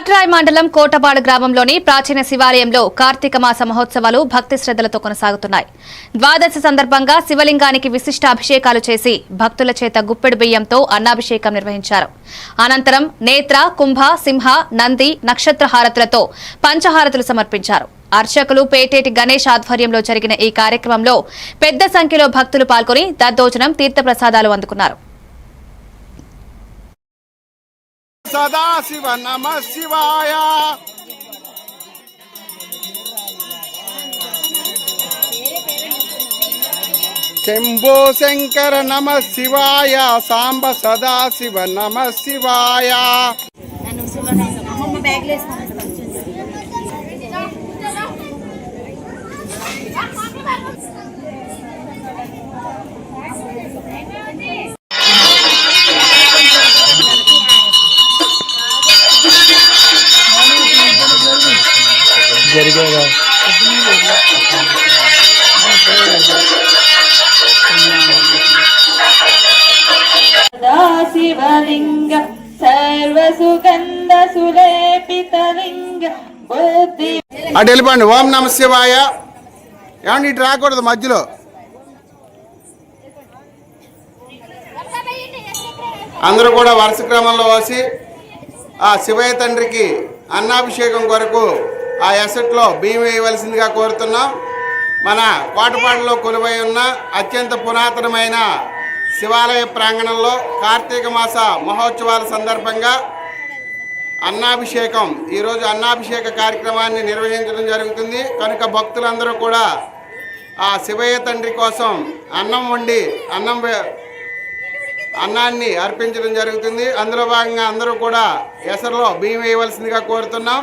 కాట్రాయ్ మండలం కోటపాడు గ్రామంలోని ప్రాచీన శివాలయంలో కార్తీక మాస మహోత్సవాలు భక్తి శ్రద్ధలతో కొనసాగుతున్నాయి. ద్వాదశి సందర్భంగా శివలింగానికి విశిష్ట అభిషేకాలు చేసి భక్తుల చేత గుప్పెడు బియ్యంతో అన్నాభిషేకం నిర్వహించారు. అనంతరం నేత్ర కుంభ సింహ నంది నక్షత్ర హారతులతో పంచహారతులు సమర్పించారు. అర్చకులు పేటేటి గణేష్ ఆధ్వర్యంలో జరిగిన ఈ కార్యక్రమంలో పెద్ద సంఖ్యలో భక్తులు పాల్గొని దద్దోజనం తీర్థప్రసాదాలు అందుకున్నారు. సదాశివ నమ శివాయ శంభో శంకర నమ శివాయ సాంబ సదాశివ నమ శివాయ వేసుకొని శివలింగ సర్వసుగంధ సులేపితలింగ బుద్ధి అటు వెళ్ళిపోండి. ఓం నమ శివాయ. ఏమండి ఇటు రాకూడదు మధ్యలో. అందరూ కూడా వరుస క్రమంలో వచ్చి ఆ శివయ్య తండ్రికి అన్నాభిషేకం కొరకు ఆ ఎసట్లో బియ్యం వేయవలసిందిగా కోరుతున్నాం. మన కోటపాడులో కొలువై ఉన్న అత్యంత పురాతనమైన శివాలయ ప్రాంగణంలో కార్తీక మాస మహోత్సవాల సందర్భంగా అన్నాభిషేకం ఈరోజు అన్నాభిషేక కార్యక్రమాన్ని నిర్వహించడం జరుగుతుంది. కనుక భక్తులందరూ కూడా ఆ శివయ్య తండ్రి కోసం అన్నం వండి అన్నం అన్నాన్ని అర్పించడం జరుగుతుంది. అందులో భాగంగా అందరూ కూడా ఎసరులో బియ్యం వేయవలసిందిగా కోరుతున్నాం.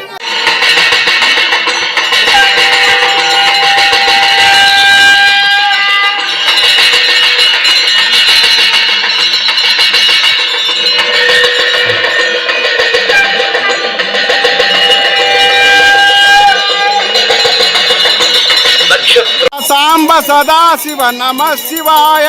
సదాశివ నమ శివాయ.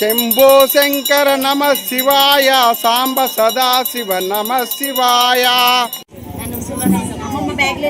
శంభో శంకర నమ శివాయ సాంబ సదాశివ నమ శివాయ. బ్యాగ్